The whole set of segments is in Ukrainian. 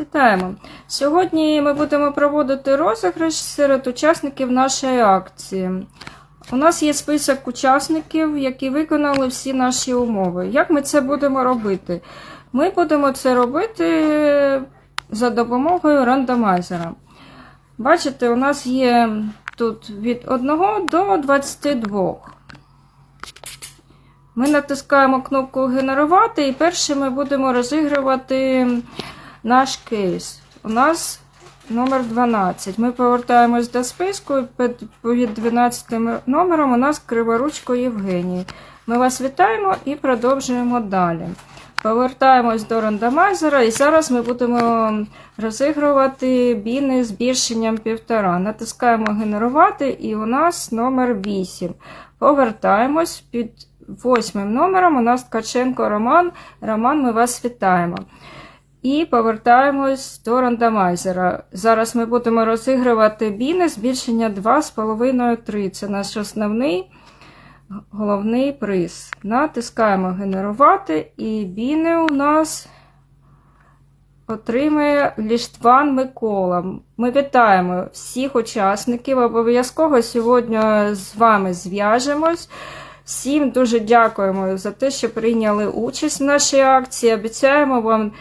Вітаємо! Сьогодні ми будемо проводити розіграш серед учасників нашої акції. У нас є список учасників, які виконали всі наші умови. Як ми це будемо робити? Ми будемо це робити за допомогою рандомайзера. Бачите, у нас є тут від 1 до 22. Ми натискаємо кнопку Генерувати і першим ми будемо розігрувати наш кейс. У нас номер 12. Ми повертаємось до списку під під 12 номером у нас криворучко Євгеній. Ми вас вітаємо і продовжуємо далі. Повертаємось до рандомайзера, і зараз ми будемо розігрувати біни з збільшенням 1,5. Натискаємо генерувати, і у нас номер 8. Повертаємось під восьмим номером. У нас Ткаченко Роман. Роман, ми вас вітаємо. І повертаємось до рандомайзера. Зараз ми будемо розігрувати біни збільшення 2,5-3. Це наш основний головний приз. Натискаємо генерувати, і біни у нас отримає Ліштван Микола. Ми вітаємо всіх учасників. Обов'язково сьогодні з вами зв'яжемось. Всім дуже дякуємо за те, що прийняли участь в нашій акції. Обіцяємо вам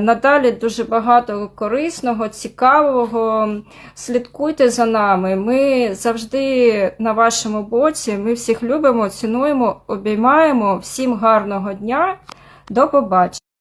надалі дуже багато корисного, цікавого. Слідкуйте за нами. Ми завжди на вашому боці. Ми всіх любимо, цінуємо, обіймаємо. Всім гарного дня. До побачення.